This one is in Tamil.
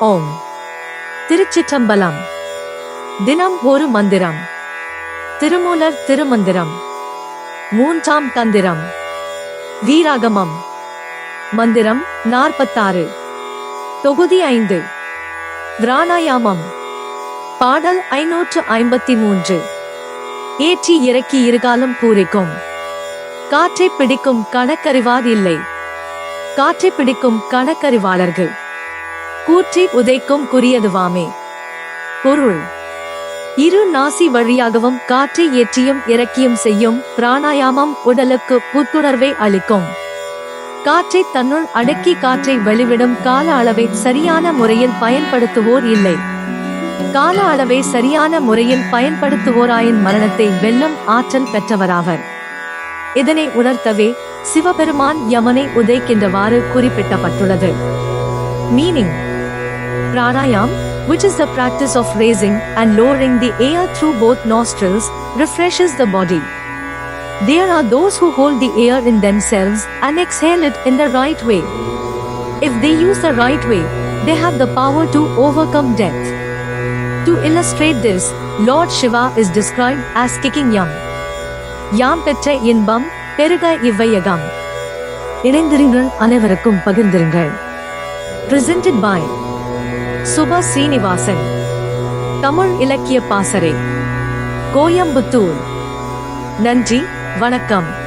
ஓம். திருச்சிற்றம்பலம். தினம் ஒரு மந்திரம். திருமூலர் திருமந்திரம். மூன்றாம் தந்திரம். வீராகமம். மந்திரம் நாற்பத்தாறு. தொகுதி ஐந்து. பிராணாயாமம். பாடல் ஐநூற்று ஐம்பத்தி மூன்று. ஏற்றி இறக்கி இருகாலம் பூரிக்கும். காற்றை பிடிக்கும் கணக்கறிவார் இல்லை. காற்றை பிடிக்கும் கணக்கறிவாளர்கள் கூற்றி உதைக்கும் குறியதுவாமே. பொருள். இரு நாசி வழியாகவும் காற்றை ஏற்றியும் இறக்கியும் செய்யும் பிராணாயாமம் உடலுக்கு புத்துணர்வை அளிக்கும். காற்றை தன்னுள் அடக்கி காற்றை வெளிவிடும் கால அளவை சரியான முறையில் பயன்படுத்துவோர் இல்லை. கால அளவை சரியான முறையில் பயன்படுத்துவோராயின் மரணத்தை வெல்லும் ஆற்றல் பெற்றவராவர். இதனை உணர்த்தவே சிவபெருமான் யமனை உதைக்கின்றவாறு குறிப்பிட்டப்பட்டுள்ளது. Meaning. Pranayam, which is the practice of raising and lowering the air through both nostrils, refreshes the body. There are those who hold the air in themselves and exhale it in the right way. If they use the right way, they have the power to overcome death. To illustrate this, Lord Shiva is described as kicking yam. யாம் பெற்ற இன்பம் பெருக இவ்வையகம் இணைந்திருங்கள் அனைவருக்கும் பகிர்ந்திருங்கள் presented by சுபா சீனிவாசன் தமிழ் இலக்கிய பாசறை கோயம்புத்தூர். நன்றி வணக்கம்.